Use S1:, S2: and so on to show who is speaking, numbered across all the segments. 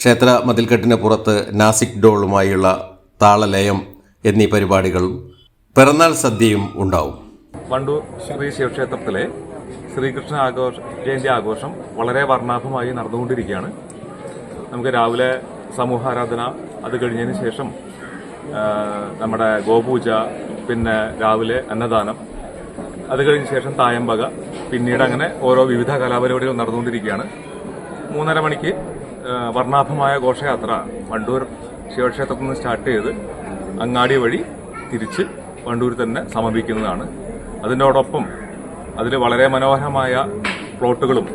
S1: ക്ഷേത്ര മതിൽക്കെട്ടിന് പുറത്ത് നാസിക് ഡോളുമായുള്ള താളലയം എന്നീ പരിപാടികളും പിറന്നാൾ സദ്യയും ഉണ്ടാവും.
S2: വണ്ടൂർ ശ്രീ ശിവക്ഷേത്രത്തിലെ ശ്രീകൃഷ്ണ ആഘോഷ ജയന്തി ആഘോഷം വളരെ വർണാഭമായി നടന്നുകൊണ്ടിരിക്കുകയാണ്. നമുക്ക് രാവിലെ സമൂഹാരാധന അത് കഴിഞ്ഞതിന് ശേഷം നമ്മുടെ ഗോപൂജ പിന്നെ രാവിലെ അന്നദാനം അത് കഴിഞ്ഞ ശേഷം തായമ്പക പിന്നീട് അങ്ങനെ ഓരോ വിവിധ കലാപരിപാടികൾ നടന്നുകൊണ്ടിരിക്കുകയാണ്. മൂന്നര മണിക്ക് വർണാഭമായ ഘോഷയാത്ര വണ്ടൂർ ശിവക്ഷേത്രത്തിൽ നിന്ന് സ്റ്റാർട്ട് ചെയ്ത് അങ്ങാടി വഴി തിരിച്ച് വണ്ടൂർ തന്നെ സമർപ്പിക്കുന്നതാണ്. അതിനോടൊപ്പം അതിൽ വളരെ മനോഹരമായ പ്ലോട്ടുകളും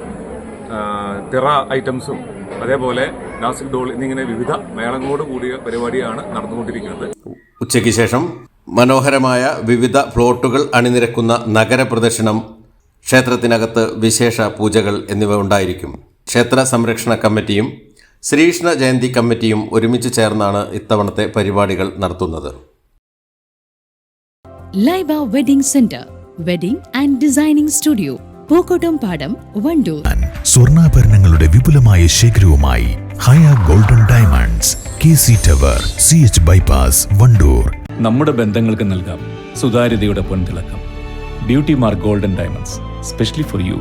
S2: തിറ ഐറ്റംസും അതേപോലെ നാസിക് ഡോൾ എന്നിങ്ങനെ വിവിധ മേളങ്ങളോട് കൂടിയ പരിപാടിയാണ് നടന്നുകൊണ്ടിരിക്കുന്നത്.
S1: ഉച്ചയ്ക്ക് ശേഷം മനോഹരമായ വിവിധ പ്ലോട്ടുകൾ അണിനിരക്കുന്ന നഗരപ്രദർശനം ക്ഷേത്രത്തിനകത്ത് വിശേഷ പൂജകൾ എന്നിവ ഉണ്ടായിരിക്കും. ക്ഷേത്ര സംരക്ഷണ കമ്മിറ്റിയും ശ്രീകൃഷ്ണ ജയന്തി കമ്മിറ്റിയും ഒരുമിച്ച് ചേർന്നാണ് ഇത്തവണത്തെ പരിപാടികൾ നടത്തുന്നത്.
S3: Laiba wedding centre wedding and designing studio Pookkottam Padam Wandoor.
S4: സ്വർണാഭരണങ്ങളുടെ വിപുലമായ ശേഖരവുമായി Haya golden diamonds K C tower C H bypass Wandoor.
S5: നമ്മുടെ ബന്ധങ്ങൾക്ക് നൽകാം സുതാര്യതയുടെ പൊൻതിളക്കം. Beauty mark golden diamonds specially for you